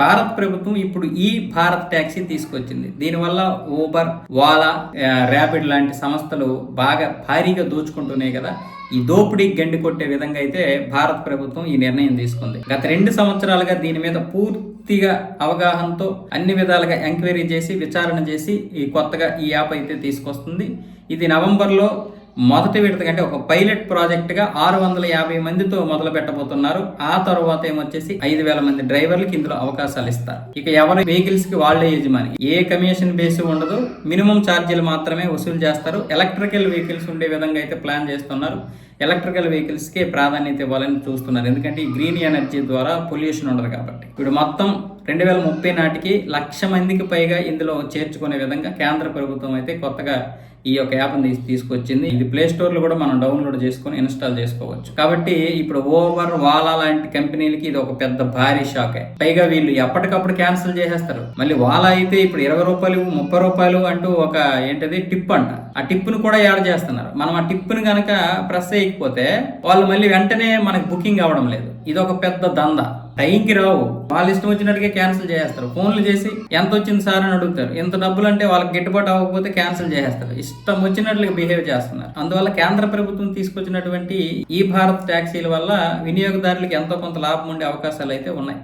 భారత్ ప్రభుత్వం ఇప్పుడు ఈ భారత్ ట్యాక్సీ తీసుకొచ్చింది. దీనివల్ల ఊబర్ ఓలా ర్యాపిడ్ లాంటి సంస్థలు బాగా భారీగా దోచుకుంటున్నాయి కదా. ఈ దోపిడీ గండి కొట్టే విధంగా అయితే భారత ప్రభుత్వం ఈ నిర్ణయం తీసుకుంది. గత రెండు సంవత్సరాలుగా దీని మీద పూర్తిగా అవగాహనతో అన్ని విధాలుగా ఎంక్వైరీ చేసి విచారణ చేసి ఈ కొత్తగా ఈ యాప్ అయితే తీసుకొస్తుంది. ఇది నవంబర్లో మొదటి విడత కంటే ఒక పైలట్ ప్రాజెక్ట్గా ఆరు వందల యాభై మందితో మొదలు పెట్టబోతున్నారు. ఆ తర్వాత ఏమొచ్చేసి ఐదు వేల మంది డ్రైవర్లకి ఇందులో అవకాశాలు ఇస్తారు. ఇక ఎవరి వెహికల్స్కి వాళ్ళే యజమాని. ఏ కమిషన్ బేస్ ఉండదు. మినిమం ఛార్జీలు మాత్రమే వసూలు చేస్తారు. ఎలక్ట్రికల్ వెహికల్స్ ఉండే విధంగా అయితే ప్లాన్ చేస్తున్నారు. ఎలక్ట్రికల్ వెహికల్స్కే ప్రాధాన్యత ఇవ్వాలని చూస్తున్నారు. ఎందుకంటే ఈ గ్రీన్ ఎనర్జీ ద్వారా పొల్యూషన్ ఉండదు కాబట్టి. ఇప్పుడు మొత్తం రెండు వేల ముప్పై నాటికి లక్ష మందికి పైగా ఇందులో చేర్చుకునే విధంగా కేంద్ర ప్రభుత్వం అయితే కొత్తగా ఈ యొక్క యాప్ని తీసుకొచ్చింది. ఇది ప్లే స్టోర్లో కూడా మనం డౌన్లోడ్ చేసుకొని ఇన్స్టాల్ చేసుకోవచ్చు. కాబట్టి ఇప్పుడు ఓవర్ వాలా లాంటి కంపెనీలకి ఇది ఒక పెద్ద భారీ షాక్. పైగా వీళ్ళు ఎప్పటికప్పుడు క్యాన్సిల్ చేసేస్తారు. మళ్ళీ వాలా అయితే ఇప్పుడు ఇరవై రూపాయలు ముప్పై రూపాయలు అంటూ ఒక ఏంటది టిప్ అంట. ఆ టిప్ను కూడా యాడ్ చేస్తున్నారు. మనం ఆ టిప్ను కనుక ప్రెస్ చేయకపోతే వాళ్ళు మళ్ళీ వెంటనే మనకి బుకింగ్ అవ్వడం లేదు. ఇది ఒక పెద్ద దందా. టైంకి రావు. వాళ్ళు ఇష్టం వచ్చినట్టుగా క్యాన్సిల్ చేసేస్తారు. ఫోన్లు చేసి ఎంత వచ్చింది సార్ అని అడుగుతారు. ఎంత డబ్బులు అంటే వాళ్ళకి గిట్టుబాటు అవ్వకపోతే క్యాన్సిల్ చేసేస్తారు. ఇష్టం వచ్చినట్లుగా బిహేవ్ చేస్తున్నారు. అందువల్ల కేంద్ర ప్రభుత్వం తీసుకొచ్చినటువంటి ఈ భారత్ ట్యాక్సీల వల్ల వినియోగదారులకు ఎంతో కొంత లాభం ఉండే అవకాశాలు అయితే ఉన్నాయి.